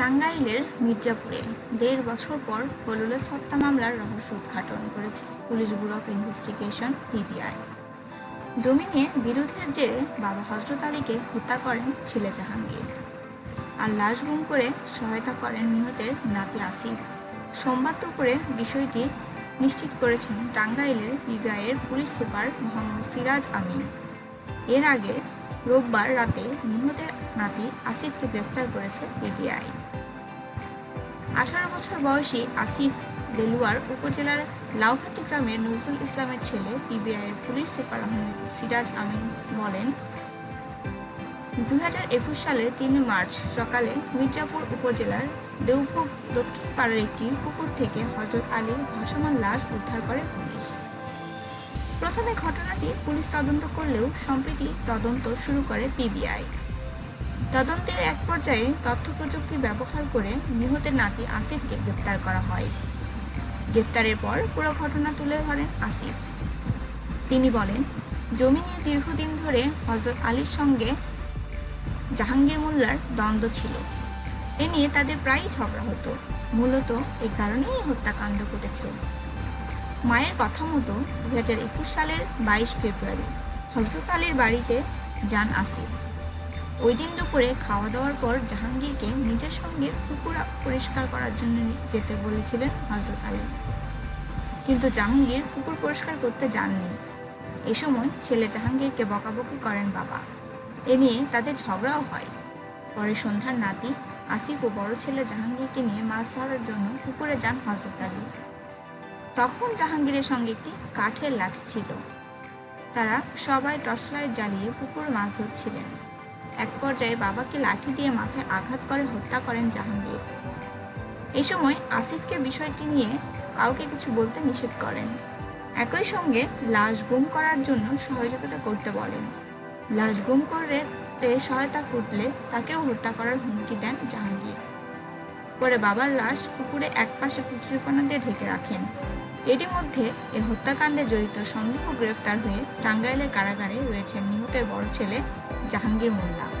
টাঙ্গাইলের মির্জাপুরে দেড় বছর পর হলুলেস হত্যা মামলার রহস্য উদ্ঘাটন করেছে police bureau of investigation, PBI. জমি নিয়ে বিরোধের জেরে বাবা হজরত আলীকে হত্যা করেন ছেলে জাহাঙ্গীর। আর লাশ গুম করে সহায়তা করেন নিহতের নাতি আসিফ। সোমবার দুপুরে বিষয়টি নিশ্চিত করেছেন টাঙ্গাইলের পিবিআইয়ের পুলিশ সুপার মোহাম্মদ সিরাজ আমিন। এর আগে রোববার রাতে নিহতের নাতি আসিফকে গ্রেফতার করেছে পিবিআই। আঠারো বছর বয়সী আসিফ দেলুয়ার উপজেলার লাউহাটি গ্রামের নজরুল ইসলামের ছেলে পিবিআইয়ের পুলিশ সুপার আহমেদ সিরাজ আমিন বলেন দু হাজার একুশ সালের তিন মার্চ সকালে মির্জাপুর উপজেলার দেওভোগ দক্ষিণ পাড়ার একটি পুকুর থেকে হজরত আলীর ভাসমান লাশ উদ্ধার করে পুলিশ। প্রথমে ঘটনাটি পুলিশ তদন্ত করলেও সম্প্রতি তদন্ত শুরু করে পিবিআই। তদন্তের এক পর্যায়ে তথ্য প্রযুক্তি ব্যবহার করে নিহতের নাতি আসিফকে গ্রেপ্তার করা হয়। গ্রেপ্তারের পর পুরো ঘটনা তুলে ধরেন আসিফ। তিনি বলেন, জমি নিয়ে দীর্ঘদিন ধরে হজরত আলীর সঙ্গে জাহাঙ্গীর মোল্লার দ্বন্দ্ব ছিল। এ নিয়ে তাদের প্রায়ই ঝগড়া হতো। মূলত এই কারণেই হত্যাকাণ্ড ঘটেছে। মায়ের কথা মতো দু হাজার একুশ সালের বাইশ ফেব্রুয়ারি হজরত আলীর বাড়িতে যান আসিফ। ওই দিন দুপুরে খাওয়া দাওয়ার পর জাহাঙ্গীরকে নিজের সঙ্গে পুকুর পরিষ্কার করার জন্য যেতে বলেছিলেন হজরত আলী। কিন্তু জাহাঙ্গীর পুকুর পরিষ্কার করতে যাননি। এ সময় ছেলে জাহাঙ্গীরকে বকাবকি করেন বাবা। এ নিয়ে তাদের ঝগড়াও হয়। পরে সন্ধ্যার নাতি আসিফ ও বড় ছেলে জাহাঙ্গীরকে নিয়ে মাছ ধরার জন্য পুকুরে যান হজরত আলী। তখন জাহাঙ্গীরের সঙ্গে একটি কাঠের লাঠি ছিল। তারা সবাই টর্চ লাইট জ্বালিয়ে পুকুর মাছ ধরছিলেন। এক পর্যায়ে বাবাকে লাঠি দিয়ে মাথায় আঘাত করে হত্যা করেন জাহাঙ্গীর। এই সময় আসিফকে বিষয়টি নিয়ে কাউকে কিছু বলতে নিষেধ করেন। একই সঙ্গে লাশ গুম করার জন্য সহযোগিতা করতে বলেন। লাশ গুম করতে সহায়তা করলে তাকেও হত্যা করার হুমকি দেন জাহাঙ্গীর। পরে বাবার লাশ পুকুরে একপাশে কুচুরিপানা দিয়ে ঢেকে রাখেন। এরই মধ্যে এ হত্যাকাণ্ডে জড়িত সন্দেহ গ্রেফতার হয়ে টাঙ্গাইলের কারাগারে রয়েছেন নিহতের বড় ছেলে জাহাঙ্গীর মোল্লা।